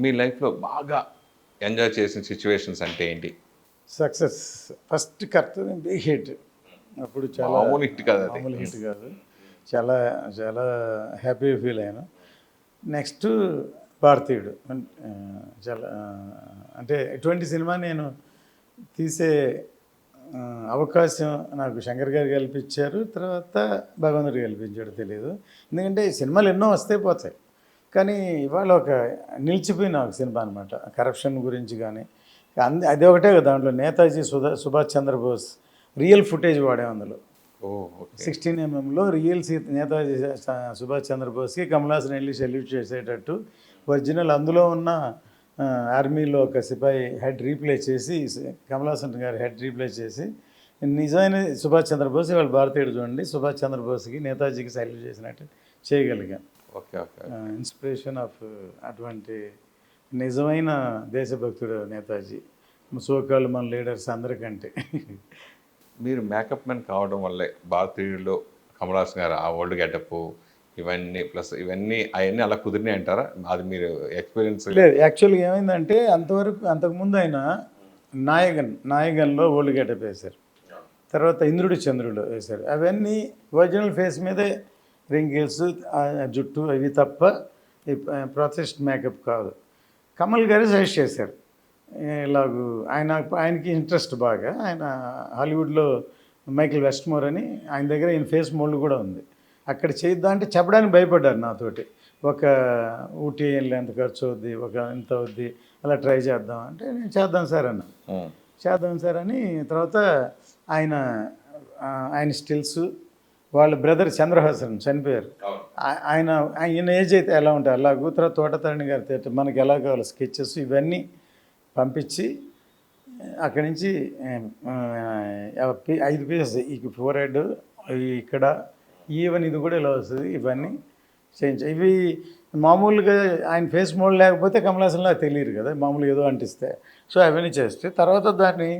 మీ లైఫ్లో బాగా ఎంజాయ్ చేసిన సిచ్యువేషన్స్ అంటే ఏంటి? Success. First Kartavyam big hit. అప్పుడు చాలా మామూలు hit కాదు. మామూలు హిట్ కాదు. చాలా చాలా హ్యాపీ ఫీల్ అయ్యాను. నెక్స్ట్ భారతీయుడు. చాలా అంటే ఇటువంటి సినిమా నేను తీసే అవకాశం నాకు శంకర్ గారు కల్పించారు. తర్వాత భగవంతుడు కల్పించాడు తెలియదు ఎందుకంటే ఈ సినిమాలు ఎన్నో వస్తే పోతాయి. కానీ ఇవాళ ఒక నిలిచిపోయిన ఒక సినిమా అనమాట కరప్షన్ గురించి కానీ. అంది అది ఒకటే కదా దాంట్లో నేతాజీ సుధా సుభాష్ చంద్రబోస్ రియల్ ఫుటేజ్ వాడే అందులో. సిక్స్టీన్ ఎంఎంలో రియల్ సీ నేతాజీ సుభాష్ చంద్రబోస్కి కమలాసన్ వెళ్ళి సెల్యూట్ చేసేటట్టు ఒరిజినల్ అందులో ఉన్న ఆర్మీలో ఒక సిపాయి హెడ్ రీప్లేస్ చేసి కమలాసన్ గారి హెడ్ రీప్లేస్ చేసి నిజమైన సుభాష్ చంద్రబోస్ వాళ్ళు భారతీయుడు చూడండి సుభాష్ చంద్రబోస్కి నేతాజీకి సెల్యూట్ చేసినట్టు చేయగలిగాం. ఓకే ఓకే ఇన్స్పిరేషన్ ఆఫ్ అటువంటి నిజమైన దేశభక్తుడు నేతాజీ. సోకాళ్ళు మన లీడర్స్ అందరికంటే. మీరు మేకప్ మ్యాన్ కావడం వల్లే భారతీయుల్లో కమలాసన్ గారు ఆ ఓల్డ్ గెటప్ ఇవన్నీ ప్లస్ ఇవన్నీ అవన్నీ అలా కుదిరినాయి అంటారా? అది మీరు ఎక్స్పీరియన్స్ లేదు యాక్చువల్గా ఏమైందంటే అంతవరకు అంతకుముందు ఆయన నాయగన్ నాయగన్లో ఓల్డ్ గెటప్ వేశారు. తర్వాత ఇంద్రుడు చంద్రుడు వేశారు. అవన్నీ ఒరిజినల్ ఫేస్ మీదే రింకిల్స్ జుట్టు అవి తప్ప ఈ ప్రాసెస్ మేకప్ కాదు. కమల్ గారు సజెస్ట్ చేశారు. ఇలాగూ ఆయన ఆయనకి ఇంట్రెస్ట్ బాగా. ఆయన హాలీవుడ్లో మైకిల్ వెస్ట్మోర్ అని ఆయన దగ్గర ఈయన ఫేస్ మోల్డ్ కూడా ఉంది. అక్కడ చేద్దాం అంటే చెప్పడానికి భయపడ్డారు నాతోటి. ఒక ఊటీ ఎంత ఖర్చు అవుద్ది ఒక ఎంత అవుద్ది అలా ట్రై చేద్దాం అంటే నేను చేద్దాం సార్ అన్న. చేద్దాం సార్ అని తర్వాత ఆయన ఆయన స్టిల్స్ వాళ్ళ బ్రదర్ చంద్రహాసన్ చనిపోయారు. ఆయన ఆయన ఏజ్ అయితే ఎలా ఉంటాయి? అలాగూ తర్వాత తోటతరణి గారి theatre మనకి ఎలా కావాలి స్కెచెస్ ఇవన్నీ పంపించి అక్కడి నుంచి ఐదు పీసెస్ ఈ ఫోర్ హెడ్ ఇక్కడ ఈవెన్ ఇది కూడా ఇలా వస్తుంది ఇవన్నీ చేయించ. ఇవి మామూలుగా ఆయన ఫేస్ మోడ్ లేకపోతే కమలాసన్లా తెలియదు కదా మామూలుగా ఏదో అంటిస్తే. సో అవన్నీ చేస్తే తర్వాత దాన్ని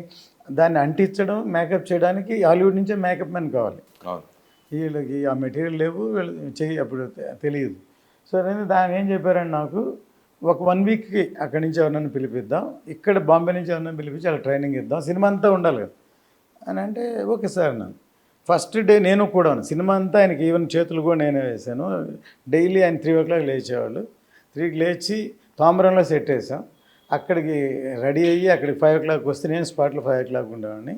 దాన్ని అంటించడం మేకప్ చేయడానికి హాలీవుడ్ నుంచే మేకప్ మ్యాన్ కావాలి. వీళ్ళకి ఆ మెటీరియల్ లేవు వీళ్ళు చెయ్యి అప్పుడు తెలియదు సో నేను దాని ఏం చెప్పారండి నాకు ఒక వన్ వీక్కి అక్కడి నుంచి ఎవరినైనా పిలిపిద్దాం ఇక్కడ బాంబే నుంచి ఎవరినైనా పిలిపించి అలా ట్రైనింగ్ ఇద్దాం సినిమా అంతా ఉండాలి కదా. అని అంటే ఓకే సార్ నన్ను ఫస్ట్ డే నేను కూడా సినిమా అంతా ఆయనకి ఈవెన్ చేతులు కూడా నేనే వేసాను. డైలీ ఆయన త్రీ ఓ క్లాక్ లేచేవాళ్ళు. త్రీకి లేచి తామరంలో సెట్ వేసాం. అక్కడికి రెడీ అయ్యి అక్కడికి ఫైవ్ ఓ క్లాక్ వస్తే నేను స్పాట్లో ఫైవ్ ఓ క్లాక్ ఉండేవాడిని.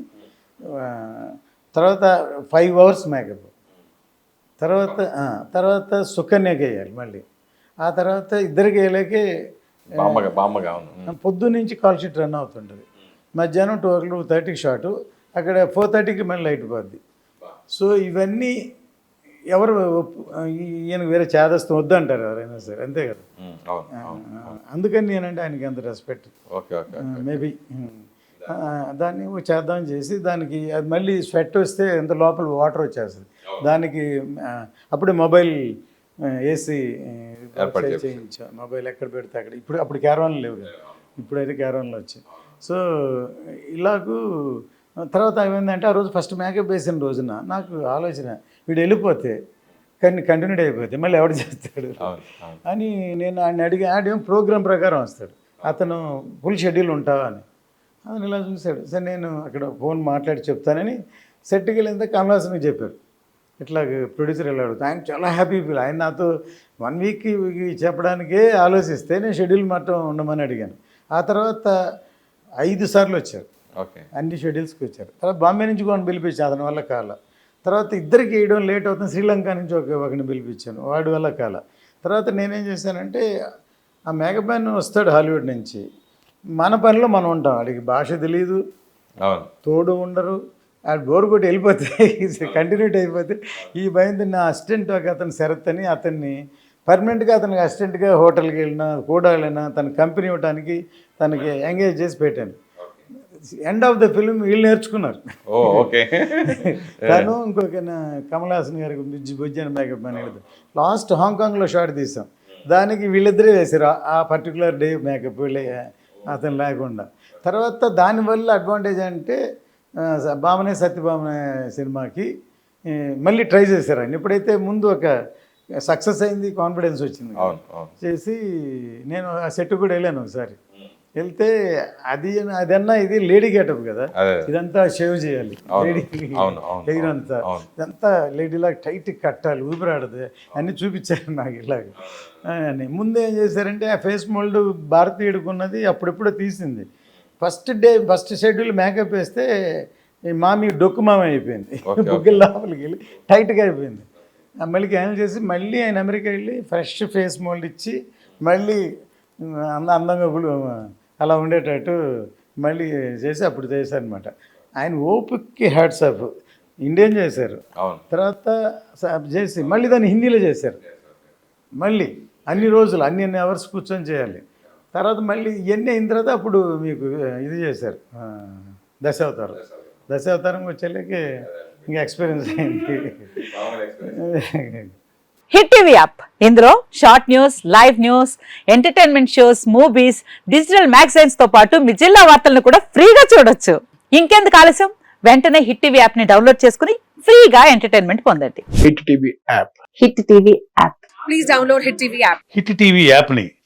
తర్వాత ఫైవ్ అవర్స్ మేకప్. తర్వాత తర్వాత సుకన్యకి వేయాలి మళ్ళీ. ఆ తర్వాత ఇద్దరికి వేయలేకే బామ్మగా బామ్మగా అవును. పొద్దు నుంచి కాల్ షీట్ రన్ అవుతుంటుంది. మధ్యాహ్నం టూ ఓ క్లాక్ థర్టీకి షాటు అక్కడ ఫోర్ థర్టీకి మళ్ళీ లైట్ పోద్ది. సో ఇవన్నీ ఎవరు ఈయనకు వేరే చేదస్తం వద్దంటారు ఎవరైనా సరే అంతే కదా? అందుకని నేనంటే ఆయనకి అంత రెస్పెక్ట్ ఓకే ఓకే మేబీ దాన్ని చేద్దాం చేసి దానికి అది మళ్ళీ స్వెట్ వస్తే ఎంత లోపల వాటర్ వచ్చేస్తుంది. దానికి అప్పుడే మొబైల్ ఏసీ చేయించాం మొబైల్ ఎక్కడ పెడితే అక్కడ. ఇప్పుడు అప్పుడు క్యారవాన్లు లేవు కదా. ఇప్పుడైతే క్యారవాన్లు వచ్చాయి. సో ఇలాగూ తర్వాత ఏమైందంటే ఆ రోజు ఫస్ట్ మేకప్ వేసిన రోజున నాకు ఆలోచన వీడు వెళ్ళిపోతే కానీ కంటిన్యూడ్ అయిపోతే మళ్ళీ ఎవడు చేస్తాడు? అని నేను ఆయన అడిగి ఆడేం ప్రోగ్రామ్ ప్రకారం వస్తాడు? అతను ఫుల్ షెడ్యూల్ ఉంటావా? అని. అతను ఇలా చూశాడు. సరే నేను అక్కడ ఫోన్ మాట్లాడి చెప్తానని సెట్కి వెళ్ళింత కమలాసన్కి చెప్పారు. ఇట్లా ప్రొడ్యూసర్ ఇలా అడుగుతా ఆయన చాలా హ్యాపీ ఫీల్ ఆయన నాతో వన్ వీక్ చెప్పడానికే ఆలోచిస్తే నేను షెడ్యూల్ మాత్రం ఉండమని అడిగాను. ఆ తర్వాత ఐదు సార్లు వచ్చారు. ఓకే. అన్ని షెడ్యూల్స్కి వచ్చారు. తర్వాత బాంబే నుంచి కూడా పిలిపించాను అతని వల్ల కాల. తర్వాత ఇద్దరికి వేయడం లేట్ అవుతుంది. శ్రీలంక నుంచి ఒక ఒకరిని పిలిపించాను వాడి వల్ల కాల. తర్వాత నేనేం చేశానంటే ఆ మేఘబాన్ వస్తాడు హాలీవుడ్ నుంచి. మన పనిలో మనం ఉంటాం. వాడికి భాష తెలియదు తోడు ఉండరు. ఆ బోర్ కొట్టి వెళ్ళిపోతే కంటిన్యూట్ అయిపోతే ఈ భయంతో నా అసిస్టెంట్ ఒక అతను శరత్ అని అతన్ని పర్మనెంట్గా అతనికి అసిస్టెంట్గా హోటల్కి వెళ్ళినా కూడా వెళ్ళినా తన కంపెనీ ఇవ్వడానికి తనకి ఎంగేజ్ చేసి పెట్టాను. ఎండ్ ఆఫ్ ద ఫిల్మ్ వీళ్ళు నేర్చుకున్నారు. తను ఇంకొక నా- కమల్ హాసన్ గారికి బుజ్జి బుజ్జి అని మేకప్ మ్యాన్ లాస్ట్ హాంకాంగ్లో షాట్ తీసాం. దానికి వీళ్ళిద్దరే వేశారు. ఆ- ఆ పర్టికులర్ డే మేకప్ వీళ్ళే అతను లేకుండా. తర్వాత దానివల్ల అడ్వాంటేజ్ అంటే భామనే సత్యభామనే సినిమాకి మళ్ళీ ట్రై చేశారు ఆయన ఎప్పుడైతే ముందు ఒక సక్సెస్ అయింది కాన్ఫిడెన్స్ వచ్చింది. చేసి నేను ఆ సెట్ కూడా వెళ్ళాను ఒకసారి. వెళ్తే అది అదన్నా ఇది లేడీ గెటప్ కదా. ఇదంతా షేవ్ చేయాలి. లేడీ హెయిర్ అంతా. ఇదంతా లేడీలాగా టైట్ కట్టాలి ఊపిరాడదు. అన్నీ చూపించారు నాకు ఇలాగ. అని. ముందు ఏం చేశారంటే ఆ ఫేస్ మోల్డ్ భారతీయుడికి ఉన్నది అప్పుడెప్పుడో తీసింది. First day first schedule makeup వేస్తే మామి డొక్కు మామ అయిపోయింది. బుగ్గల లోపలికి వెళ్ళి టైట్గా అయిపోయింది. మళ్ళీ క్యాన్సిల్ చేసి మళ్ళీ ఆయన అమెరికా వెళ్ళి ఫ్రెష్ ఫేస్ మోల్డ్ ఇచ్చి మళ్ళీ అంద అందంగా అలా ఉండేటట్టు మళ్ళీ చేసి అప్పుడు చేశారనమాట. ఆయన ఓపిక్కి హ్యాట్స్ ఆఫ్ ఇండియన్ చేశారు. తర్వాత చేసి మళ్ళీ దాన్ని హిందీలో చేశారు. మళ్ళీ అన్ని రోజులు అన్ని అన్ని అవర్స్ కూర్చొని చేయాలి. తర్వాత మళ్ళీ ఇవన్నీ అయిన తర్వాత అప్పుడు మీకు ఇది చేశారు. దశావతారం. దశావతారం. వచ్చేళ్ళకి ఇంకా ఎక్స్పీరియన్స్ అయింది. Hit TV app. ఇందులో short news live news entertainment shows movies digital మ్యాగజైన్స్తో పాటు మీ జిల్లా వార్తలను కూడా ఫ్రీగా చూడొచ్చు. ఇంకెందుకు ఆలస్యం? వెంటనే హిట్ టీవీ యాప్ని డౌన్లోడ్ చేసుకుని ఫ్రీగా ఎంటర్టైన్మెంట్ పొందండి. Hit TV app. Hit TV app. Please download Hit TV app. Hit TV యాప్ని